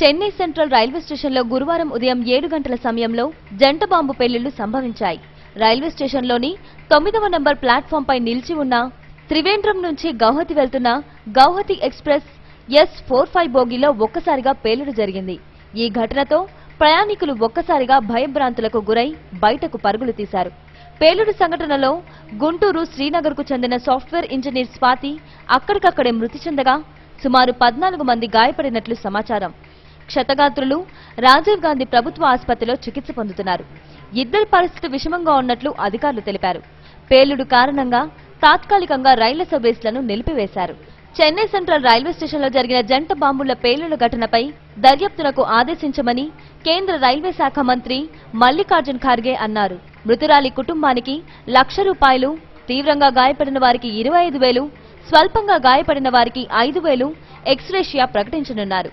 Chennai central railway స్టేషన్లో గురువారం ఉదయం ఏడు గంటల సమయంలో జంట బాంబు పేలుళ్ళు సంభవించాయి. రైల్వే స్టేషన్లోని తొమ్మిదవ నంబర్ ప్లాట్ఫామ్పై నిలిచి ఉన్న త్రివేంద్రం నుంచి గౌహతి వెళ్తున్న Guwahati express S four five బోగిలో ఒక్కసారిగా పేలుడు జరిగింది. ఈ ఘటనతో ప్రయాణికులు ఒక్కసారిగా భయభ్రాంతులకు గురై బయటకు పరుగులు తీశారు. పేలుడు సంఘటనలో గుంటూరు శ్రీనగర్కు చెందిన సాఫ్ట్వేర్ ఇంజనీర్ స్వాతి అక్కడికక్కడే మృతి చెందగా సుమారు పద్నాలుగు మంది గాయపడినట్లు సమాచారం. క్షతగాత్రులు రాజీవ్ గాంధీ ప్రభుత్వ ఆసుపత్రిలో చికిత్స పొందుతున్నారు. ఇద్దరి పరిస్థితి విషమంగా ఉన్నట్లు అధికారులు తెలిపారు. పేలుడు కారణంగా తాత్కాలికంగా రైళ్ళ సర్వీసులను నిలిపివేశారు. చెన్నై సెంట్రల్ రైల్వే స్టేషన్లో జరిగిన జంట బాంబుల పేలుళ్ళ ఘటనపై దర్యాప్తునకు ఆదేశించమని కేంద్ర రైల్వే శాఖ మంత్రి మల్లికార్జున్ ఖార్గే అన్నారు. మృతురాలి కుటుంబానికి లక్ష రూపాయలు తీవ్రంగా గాయపడిన వారికి ఇరవై ఐదు వేలు స్వల్పంగా గాయపడిన వారికి ఐదు వేలు ఎక్స్రేషియా ప్రకటించనున్నారు.